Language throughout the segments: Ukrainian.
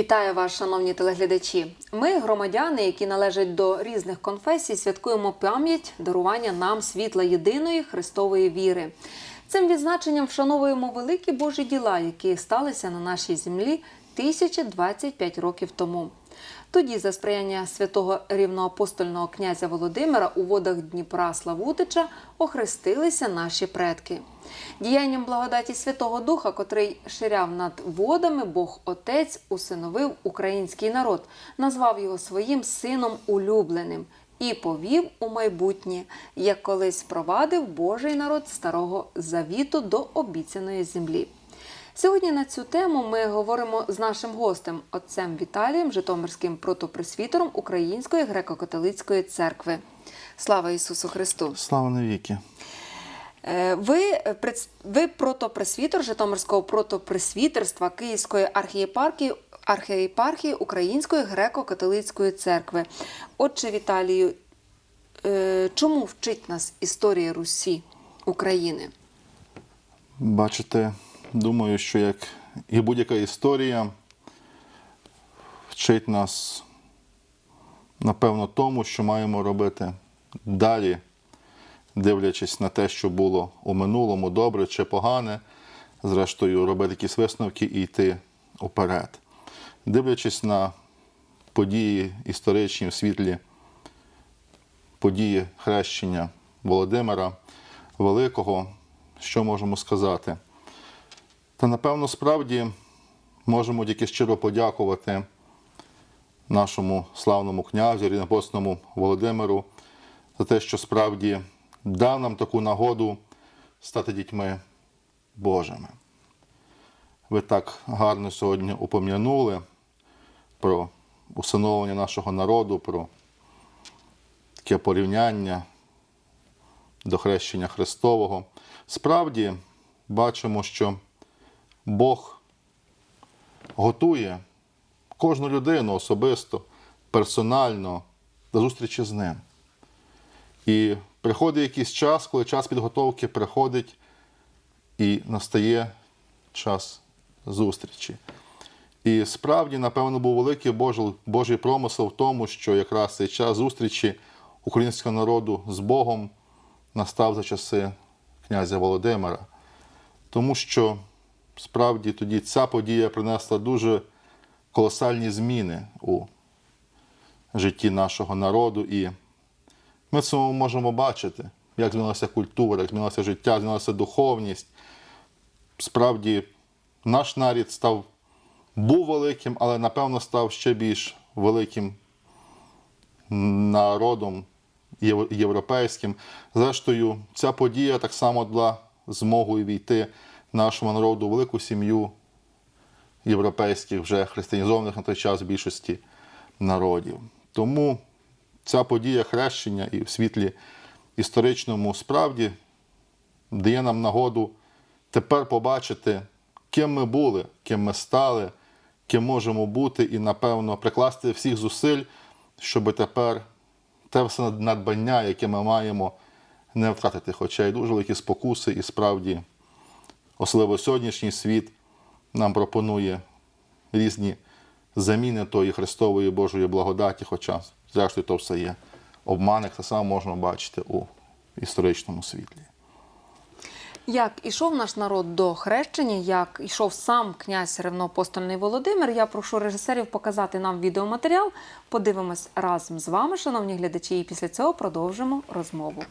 Вітаю вас, шановні телеглядачі. Ми, громадяни, які належать до різних конфесій, святкуємо пам'ять дарування нам світла єдиної Христової віри. Цим відзначенням вшановуємо великі Божі діла, які сталися на нашій землі 1025 років тому. Тоді, за сприяння святого рівноапостольного князя Володимира у водах Дніпра Славутича охрестилися наші предки. Діянням благодаті Святого Духа, котрий ширяв над водами, Бог Отець усиновив український народ, назвав його своїм сином улюбленим і повів у майбутнє, як колись провадив Божий народ старого завіту до обіцяної землі. Сьогодні на цю тему ми говоримо з нашим гостем, отцем Віталієм, Житомирським протопресвітером Української греко-католицької церкви. Слава Ісусу Христу! Слава навіки. Е, Ви, е, ви протопресвітер Житомирського протопресвітерства Київської архієпархії, архієпархії Української греко-католицької церкви. Отче Віталію, е, чому вчить нас історія Русі України? Бачите, думаю, що як і будь-яка історія вчить нас, напевно, тому, що маємо робити далі, дивлячись на те, що було у минулому, добре чи погане, зрештою, робити якісь висновки і йти уперед. Дивлячись на події історичні в світлі події хрещення Володимира Великого, що можемо сказати? Та напевно, справді можемо тільки щиро подякувати нашому славному князю, рівнопосному Володимиру за те, що справді дав нам таку нагоду стати дітьми Божими. Ви так гарно сьогодні упом'янули про усиновлення нашого народу, про таке порівняння до хрещення Христового. Справді бачимо, що Бог готує кожну людину особисто, персонально до зустрічі з ним. І приходить якийсь час, коли час підготовки приходить і настає час зустрічі. І справді, напевно, був великий Божий, Божий промисел в тому, що якраз цей час зустрічі українського народу з Богом настав за часи князя Володимира. Тому що справді тоді ця подія принесла дуже колосальні зміни у житті нашого народу. І ми в цьому можемо бачити, як змінилася культура, як змінилося життя, змінилася духовність. Справді, наш нарід став був великим, але напевно став ще більш великим народом європейським. Зрештою, ця подія так само дала змогою війти нашому народу велику сім'ю європейських, вже християнізованих на той час більшості народів. Тому ця подія хрещення і в світлі історичному справді дає нам нагоду тепер побачити, ким ми були, ким ми стали, ким можемо бути, і, напевно, прикласти всіх зусиль, щоб тепер те все надбання, яке ми маємо, не втратити. Хоча й дуже великі спокуси, і справді, особливо сьогоднішній світ нам пропонує різні заміни тої Христової Божої благодаті, хоча, зрештою, то все є обман, як це саме можна бачити у історичному світлі. Як ішов наш народ до хрещення, як ішов сам князь ревноапостольний Володимир, я прошу режисерів показати нам відеоматеріал. Подивимось разом з вами, шановні глядачі, і після цього продовжимо розмову.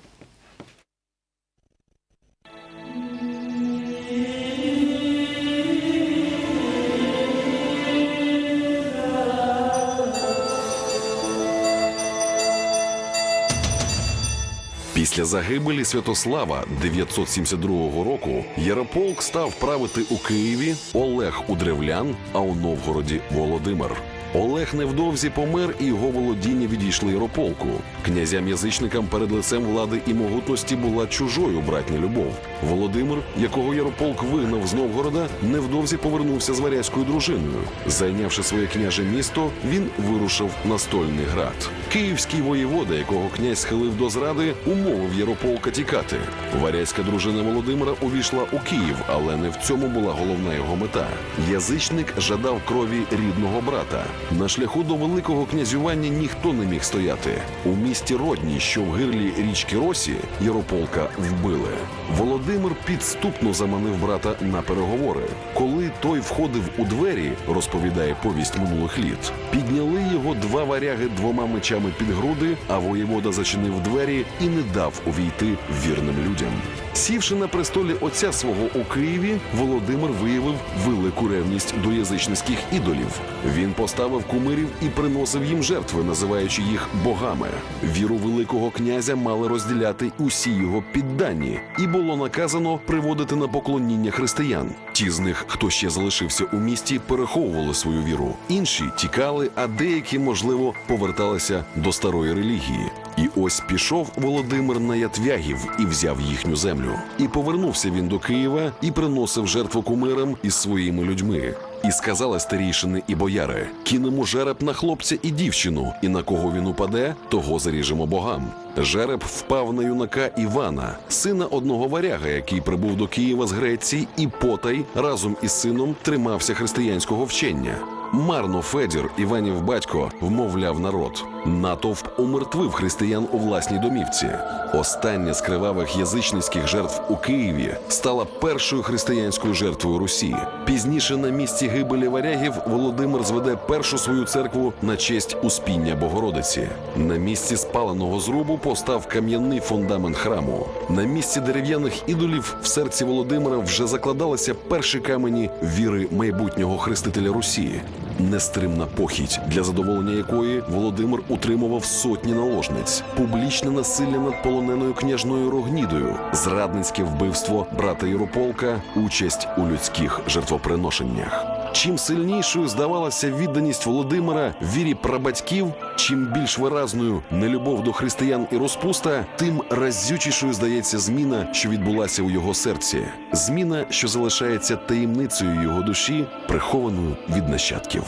Після загибелі Святослава 972 року Ярополк став правити у Києві Олег у Древлян, а у Новгороді Володимир. Олег невдовзі помер, і його володіння відійшли Ярополку. Князям-язичникам перед лицем влади і могутності була чужою братня любов. Володимир, якого Ярополк вигнав з Новгорода, невдовзі повернувся з варязькою дружиною. Зайнявши своє княже місто, він вирушив на стольний град. Київський воєвода, якого князь схилив до зради, умовив Ярополка тікати. Варязька дружина Володимира увійшла у Київ, але не в цьому була головна його мета. Язичник жадав крові рідного брата. На шляху до великого князювання ніхто не міг стояти. У місті Родні, що в гирлі річки Росі, Ярополка вбили. Володимир підступно заманив брата на переговори. Коли той входив у двері, розповідає повість минулих літ, підняли його два варяги двома мечами під груди, а воєвода зачинив двері і не дав увійти вірним людям. Сівши на престолі отця свого у Києві, Володимир виявив велику ревність до язичницьких ідолів. Він поставив кумирів і приносив їм жертви, називаючи їх богами. Віру великого князя мали розділяти усі його піддані, і було наказано приводити на поклоніння християн. Ті з них, хто ще залишився у місті, переховували свою віру. Інші тікали, а деякі, можливо, поверталися до старої релігії. І ось пішов Володимир на Ятвягів і взяв їхню землю. І повернувся він до Києва і приносив жертву кумирам із своїми людьми. І сказали старійшини і бояри: кинемо жереб на хлопця і дівчину, і на кого він упаде, того заріжемо богам. Жереб впав на юнака Івана, сина одного варяга, який прибув до Києва з Греції, і потай разом із сином тримався християнського вчення. Марно Федір, Іванів батько, вмовляв народ. Натовп умертвив християн у власній домівці. Остання з кривавих язичницьких жертв у Києві стала першою християнською жертвою Русі. Пізніше на місці гибелі варягів Володимир зведе першу свою церкву на честь Успіння Богородиці. На місці спаленого зрубу постав кам'яний фундамент храму. На місці дерев'яних ідолів в серці Володимира вже закладалися перші камені віри майбутнього хрестителя Русі. Нестримна похідь, для задоволення якої Володимир утримував сотні наложниць, публічне насилля над полоненою княжною Рогнідою, зрадницьке вбивство брата Єрополка, участь у людських жертвоприношеннях. Чим сильнішою здавалася відданість Володимира вірі прабатьків, чим більш виразною нелюбов до християн і розпуста, тим разючішою здається зміна, що відбулася у його серці. Зміна, що залишається таємницею його душі, прихованою від нащадків.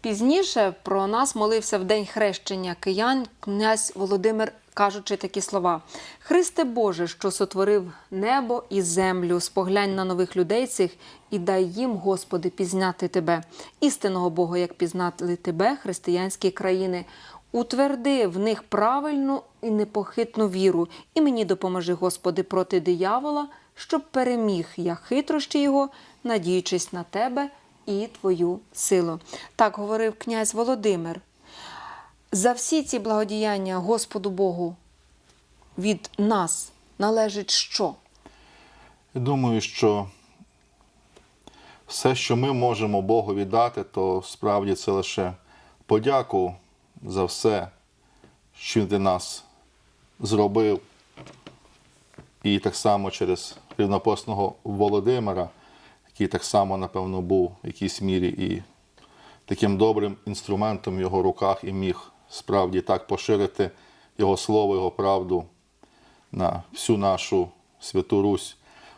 Пізніше про нас молився в день хрещення киян князь Володимир, кажучи такі слова: Христе Боже, що сотворив небо і землю, споглянь на нових людей цих і дай їм, Господи, пізняти Тебе, істинного Бога, як пізнати Тебе, християнські країни. Утверди в них правильну і непохитну віру, і мені допоможи, Господи, проти диявола, щоб переміг я хитрощі його, надіючись на Тебе і Твою силу. Так говорив князь Володимир. За всі ці благодіяння Господу Богу від нас належить що? Я думаю, що все, що ми можемо Богу віддати, то справді це лише подяку за все, що Він для нас зробив. І так само через рівнопосного Володимира, який так само, напевно, був в якійсь мірі і таким добрим інструментом в його руках і міг справді так поширити його слово, його правду на всю нашу святу Русь,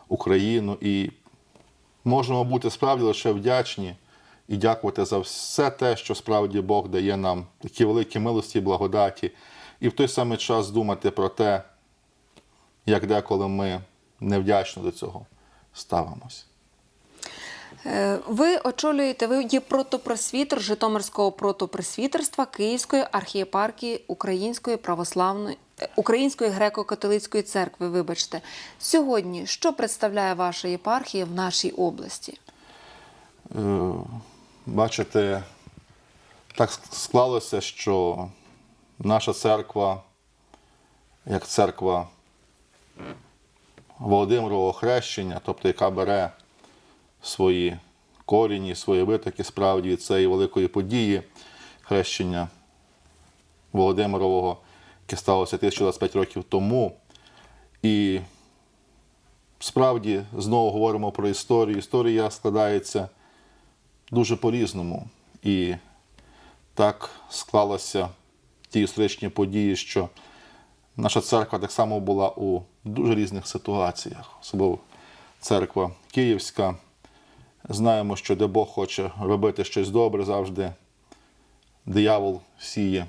Україну. І можемо бути справді лише вдячні і дякувати за все те, що справді Бог дає нам, такі великі милості і благодаті, і в той самий час думати про те, як деколи ми невдячно до цього ставимось. Е, Ви очолюєте, ви є протопросвітер Житомирського протопресвітерства Київської архієпархії Української православної е, Української греко-католицької церкви. Вибачте, сьогодні що представляє ваша єпархія в нашій області? Е, Бачите, так склалося, що наша церква, як церква Володимирового хрещення, тобто яка бере свої корінні, свої витоки справді від цієї великої події хрещення Володимирового, яке сталося 1025 років тому. І справді знову говоримо про історію. Історія складається дуже по-різному. І так склалося ті історичні події, що наша церква так само була у дуже різних ситуаціях, особливо церква Київська. Знаємо, що де Бог хоче робити щось добре, завжди диявол сіє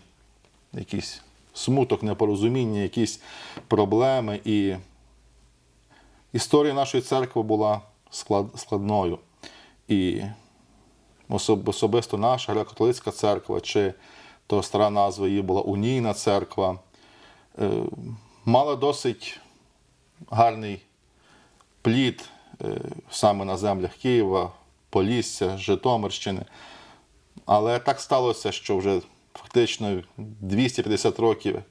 якийсь смуток, непорозуміння, якісь проблеми. І історія нашої церкви була склад, складною. І особисто наша греко-католицька церква, чи то стара назва її була Унійна церква, е, мала досить гарний плід саме на землях Києва, Полісся, Житомирщини. Але так сталося, що вже фактично 250 років,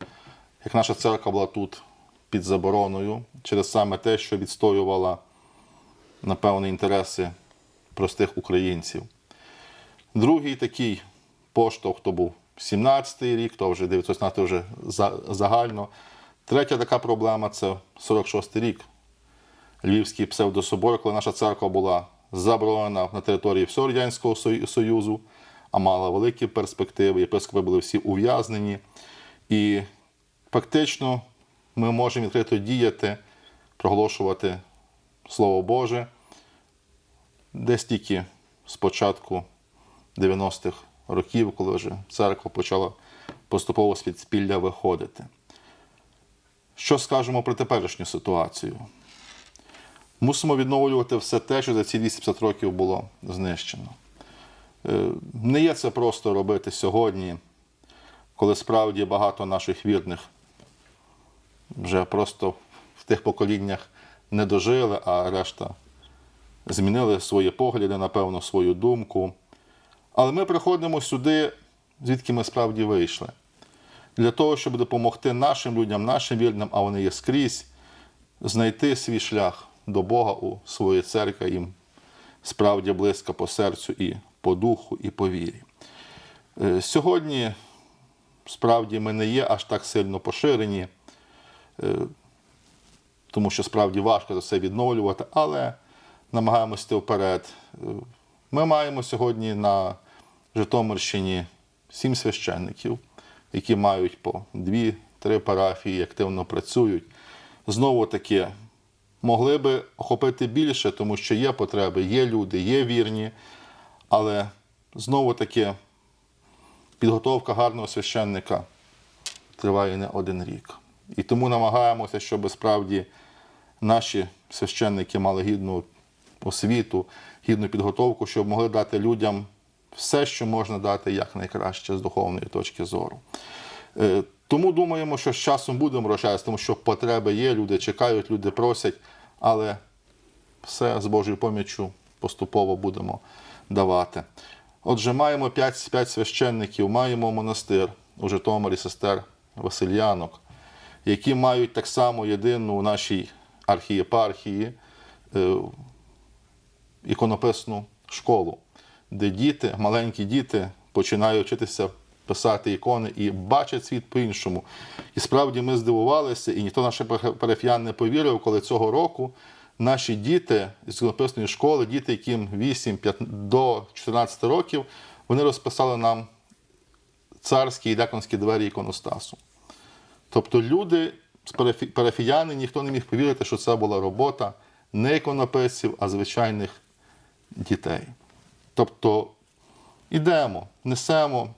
як наша церква була тут під забороною, через саме те, що відстоювала, напевно, інтереси простих українців. Другий такий поштовх то був 17-й рік, то вже 917 вже загально. Третя така проблема це 46-й рік. Львівський псевдособор, коли наша церква була заборонена на території всього Радянського Союзу, а мала великі перспективи, єпископи були всі ув'язнені. І фактично ми можемо відкрито діяти, проголошувати Слово Боже десь тільки з початку 90-х років, коли вже церква почала поступово з підспілля виходити. Що скажемо про теперішню ситуацію? Мусимо відновлювати все те, що за ці 250 років було знищено. Е, Не є це просто робити сьогодні, коли справді багато наших вірних вже просто в тих поколіннях не дожили, а решта змінили свої погляди, напевно, свою думку. Але ми приходимо сюди, звідки ми справді вийшли. Для того, щоб допомогти нашим людям, нашим вірним, а вони є скрізь, знайти свій шлях до Бога у своїй церкві їм справді близько по серцю і по духу, і по вірі. Е, Сьогодні справді ми не є аж так сильно поширені, е, тому що справді важко це все відновлювати, але намагаємося йти вперед. Е, Ми маємо сьогодні на Житомирщині сім священників, які мають по дві-три парафії, активно працюють. Знову таки, могли би охопити більше, тому що є потреби, є люди, є вірні, але знову таки підготовка гарного священника триває не один рік. І тому намагаємося, щоб справді наші священники мали гідну освіту, гідну підготовку, щоб могли дати людям все, що можна дати якнайкраще з духовної точки зору. Е, Тому думаємо, що з часом будемо розширятися, тому що потреби є, люди чекають, люди просять, але все з Божою поміччю поступово будемо давати. Отже, маємо 5, 5 священників, маємо монастир у Житомирі сестер Васильянок, які мають так само єдину у нашій архієпархії е, іконописну школу, де діти, маленькі діти починають вчитися писати ікони і бачать світ по-іншому. І справді ми здивувалися, і ніхто наш парафіян не повірив, коли цього року наші діти з іконописної школи, діти, яким 8 5, до 14 років, вони розписали нам царські і дяконські двері іконостасу. Тобто люди, парафіяни, ніхто не міг повірити, що це була робота не іконописців, а звичайних дітей. Тобто ідемо, несемо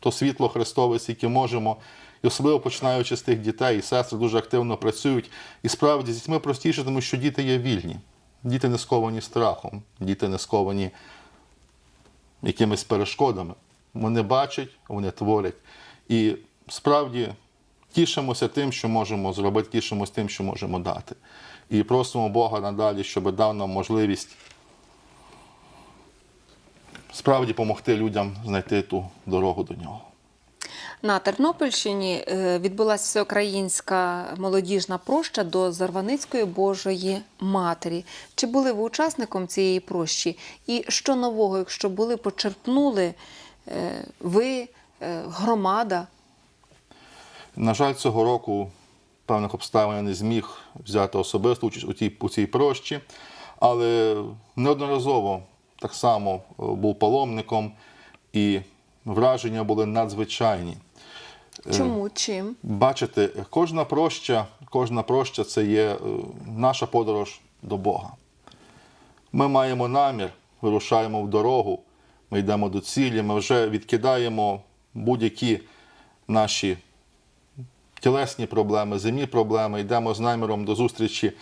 то світло Христове, скільки можемо. І особливо починаючи з тих дітей, і сестри дуже активно працюють. І справді з дітьми простіше, тому що діти є вільні. Діти не сковані страхом, діти не сковані якимись перешкодами. Вони бачать, вони творять. І справді тішимося тим, що можемо зробити, тішимося тим, що можемо дати. І просимо Бога надалі, щоб дав нам можливість справді допомогти людям знайти ту дорогу до нього. На Тернопільщині е, відбулася всеукраїнська молодіжна проща до Зарваницької Божої Матері. Чи були ви учасником цієї прощі? І що нового, якщо були, почерпнули е, ви, е, громада? На жаль, цього року певних обставин я не зміг взяти особисту участь у тій, у цій прощі, але неодноразово так само е, був паломником, і враження були надзвичайні. Чому? Чим? Бачите, кожна проща, кожна проща це є е, наша подорож до Бога. Ми маємо намір, вирушаємо в дорогу, ми йдемо до цілі, ми вже відкидаємо будь-які наші тілесні проблеми, земні проблеми, йдемо з наміром до зустрічі,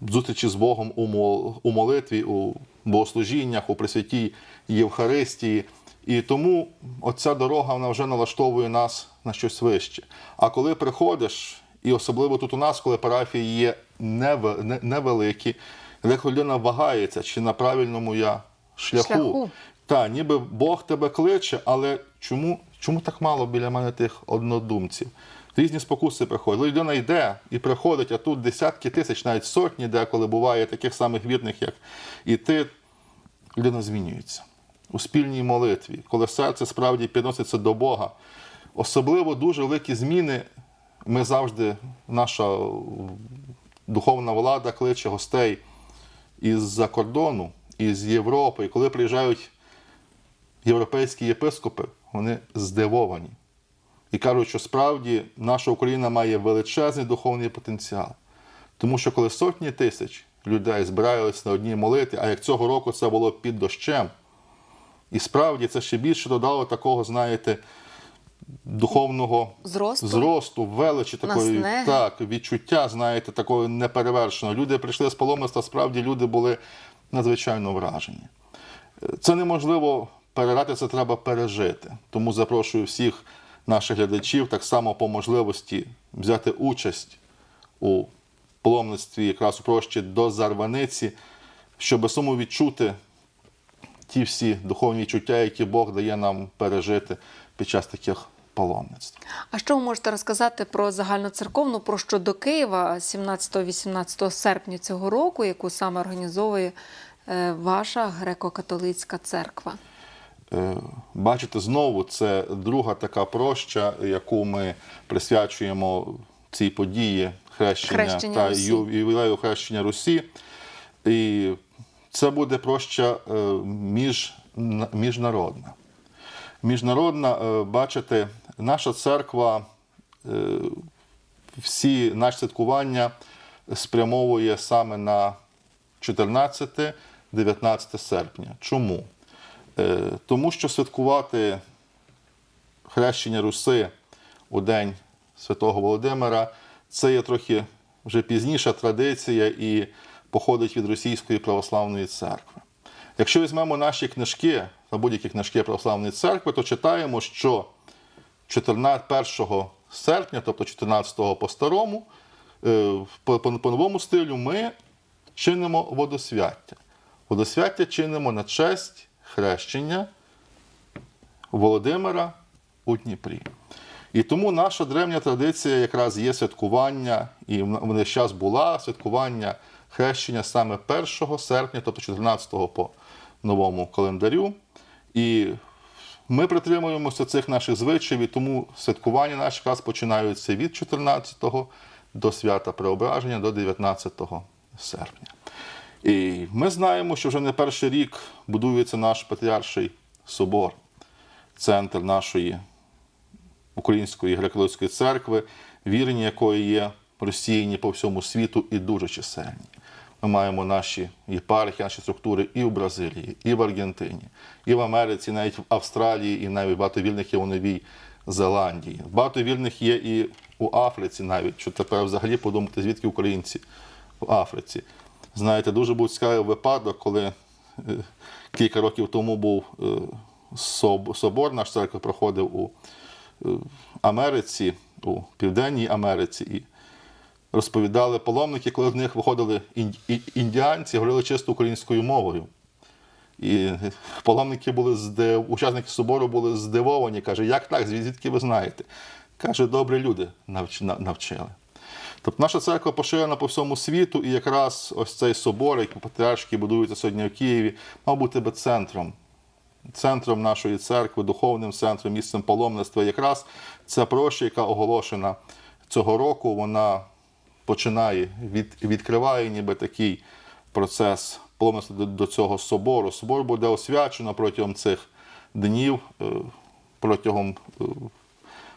зустрічі з Богом у молитві, у богослужіннях, у Пресвятій Євхаристії. І тому оця дорога вона вже налаштовує нас на щось вище. А коли приходиш, і особливо тут у нас, коли парафії є невеликі, дехто людина вагається, чи на правильному я шляху. Шляху. Та, ніби Бог тебе кличе, але чому, чому так мало біля мене тих однодумців? Різні спокуси приходять. Людина йде і приходить, а тут десятки тисяч, навіть сотні, деколи буває таких самих вірних, як і ти. Людина змінюється у спільній молитві, коли серце справді підноситься до Бога. Особливо дуже великі зміни. Ми завжди, наша духовна влада кличе гостей із-за кордону, із Європи. І коли приїжджають європейські єпископи, вони здивовані. І кажуть, що справді наша Україна має величезний духовний потенціал. Тому що коли сотні тисяч людей збиралися на одній молитві, а як цього року це було під дощем, і справді це ще більше додало такого, знаєте, духовного Зросту? зросту величі такої так, відчуття, знаєте, такого неперевершеного. Люди прийшли з паломництва, справді люди були надзвичайно вражені. Це неможливо перерати, це треба пережити. Тому запрошую всіх наших глядачів так само по можливості взяти участь у паломництві якраз у до Зарваниці, щоб саму відчути ті всі духовні відчуття, які Бог дає нам пережити під час таких паломництв. А що ви можете розказати про загальноцерковну прощу до Києва 17-18 серпня цього року, яку саме організовує е, ваша греко-католицька церква? Е, Бачите, знову це друга така проща, яку ми присвячуємо цій події хрещення, Хрещення та Русі. ювілею хрещення Русі. І це буде проща е, між, міжнародна. Міжнародна, е, бачите, наша церква всі наші святкування спрямовує саме на 14-19 серпня. Чому? Е, Тому що святкувати хрещення Руси у День Святого Володимира це є трохи вже пізніша традиція і походить від Російської православної церкви. Якщо візьмемо наші книжки, на будь-які книжки православної церкви, то читаємо, що 14, 1 серпня, тобто 14 по старому, е, по новому стилю, ми чинимо водосвяття. Водосвяття чинимо на честь хрещення Володимира у Дніпрі. І тому наша древня традиція якраз є святкування, і вона час була святкування хрещення саме 1 серпня, тобто 14 по новому календарю. І ми притримуємося цих наших звичаїв, і тому святкування наші якраз починаються від 14 до свята Преображення до 19 серпня. І ми знаємо, що вже не перший рік будується наш патріарший собор, центр нашої Української греко-католицької церкви, вірні якої є розсіяні по всьому світу і дуже чисельні. Ми маємо наші єпархії, наші структури і в Бразилії, і в Аргентині, і в Америці, навіть в Австралії, і навіть багато вільних є у Новій Зеландії. Багато вільних є і у Африці, навіть що тепер взагалі подумати, звідки українці в Африці. Знаєте, дуже був цікавий випадок, коли е, кілька років тому був е, собор, наш церкви проходив у е, Америці, у Південній Америці. І розповідали паломники, коли з них виходили індіанці, говорили чисто українською мовою. І паломники були здив... учасники собору були здивовані. Каже, як так? Звідки ви знаєте? Каже, добрі люди навч... навчили. Тобто наша церква поширена по всьому світу, і якраз ось цей собор, який патріарший будується сьогодні в Києві, мав бути би центром центром нашої церкви, духовним центром, місцем паломництва. Якраз ця проща, яка оголошена цього року, вона починає, від, відкриває ніби такий процес паломництво до, до цього собору. Собор буде освячено протягом цих днів, е, протягом е,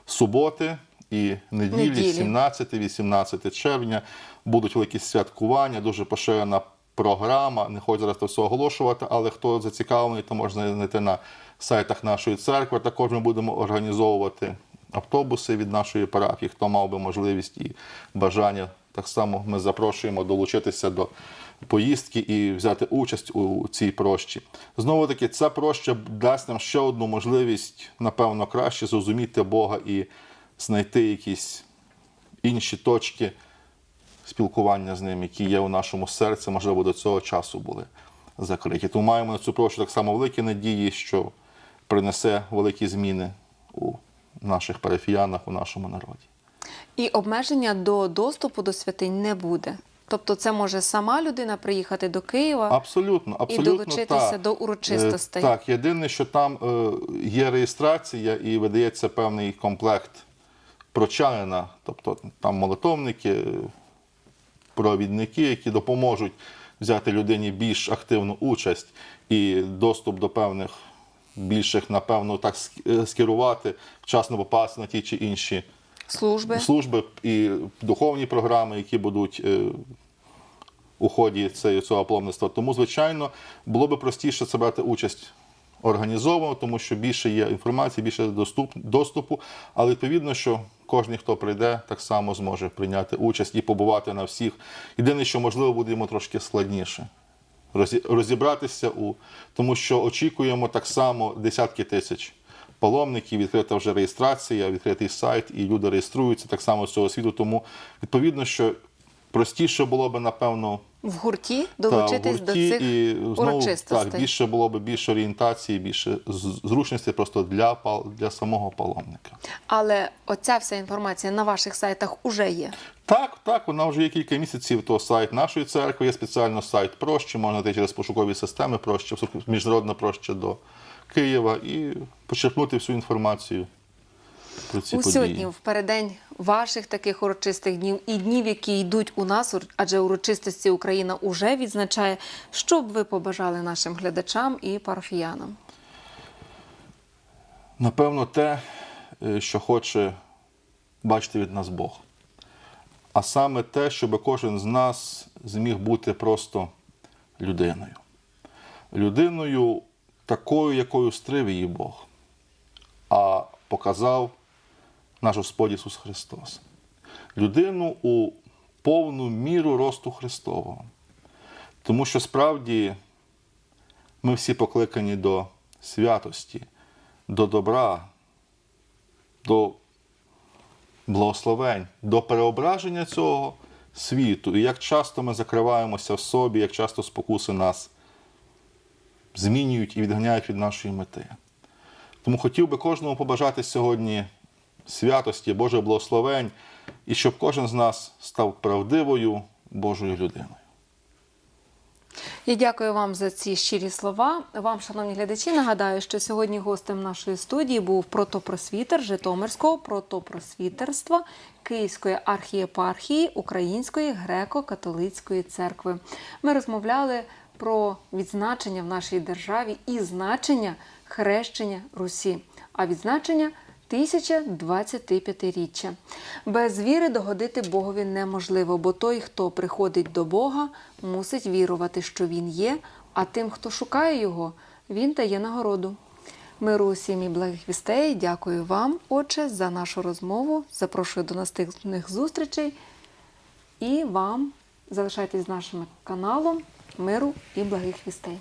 суботи і неділі, Неділі. 17-18 червня. Будуть великі святкування, дуже поширена програма. Не хочу зараз це все оголошувати, але хто зацікавлений, то можна знайти на сайтах нашої церкви. Також ми будемо організовувати автобуси від нашої парафії, хто мав би можливість і бажання. Так само ми запрошуємо долучитися до поїздки і взяти участь у цій прощі. Знову таки, ця проща дасть нам ще одну можливість, напевно, краще зрозуміти Бога і знайти якісь інші точки спілкування з ним, які є у нашому серці, можливо, до цього часу були закриті. Тому маємо на цю прощу так само великі надії, що принесе великі зміни у наших парафіянах, у нашому народі. І обмеження до доступу до святинь не буде. Тобто, це може сама людина приїхати до Києва. Абсолютно, абсолютно долучитися так. до урочистостей. Е, Так, єдине, що там е, є реєстрація і видається певний комплект прочанина, тобто там молитовники, провідники, які допоможуть взяти людині більш активну участь і доступ до певних більших, напевно, так е, скерувати, вчасно попасти на ті чи інші Служби. служби і духовні програми, які будуть е, у ході цього паломництва. Тому, звичайно, було би простіше це брати участь організовано, тому що більше є інформації, більше доступ, доступу. Але відповідно, що кожен, хто прийде, так само зможе прийняти участь і побувати на всіх. Єдине, що можливо буде йому трошки складніше. Розібратися у тому, що очікуємо так само десятки тисяч паломників, відкрита вже реєстрація, відкритий сайт, і люди реєструються так само з цього світу. Тому відповідно, що простіше було би, напевно, В гурті та, в долучитись до гурті, цих і знову урочистостей. так більше було б більше орієнтації, більше зручності просто для для самого паломника. Але оця вся інформація на ваших сайтах уже є. Так, так, вона вже є кілька місяців. То сайт нашої церкви є спеціально сайт прощі, можна знайти через пошукові системи прощі, міжнародна проща до Києва і почерпнути всю інформацію про ці у сьогодні, в переддень ваших таких урочистих днів і днів, які йдуть у нас, адже урочистості Україна уже відзначає. Що б ви побажали нашим глядачам і парафіянам? Напевно, те, е, що хоче бачити від нас Бог. А саме те, щоб кожен з нас зміг бути просто людиною. Людиною такою, якою стрив її Бог, а показав наш Господь Ісус Христос. Людину у повну міру росту Христового. Тому що справді ми всі покликані до святості, до добра, до благословень, до переображення цього світу. І як часто ми закриваємося в собі, як часто спокуси нас змінюють і відганяють від нашої мети. Тому хотів би кожному побажати сьогодні святості, Божих благословень, і щоб кожен з нас став правдивою Божою людиною. Я дякую вам за ці щирі слова. Вам, шановні глядачі, нагадаю, що сьогодні гостем нашої студії був протопросвітер Житомирського протопросвітерства Київської архієпархії Української греко-католицької церкви. Ми розмовляли про відзначення в нашій державі і значення хрещення Русі, а відзначення 1025-річчя. Без віри догодити Богові неможливо, бо той, хто приходить до Бога, мусить вірувати, що Він є, а тим, хто шукає Його, Він дає нагороду. Миру усім і благих вістей. Дякую вам, Отче, за нашу розмову. Запрошую до наступних зустрічей. І вам залишайтесь з нашим каналом. Миру і благих вістей.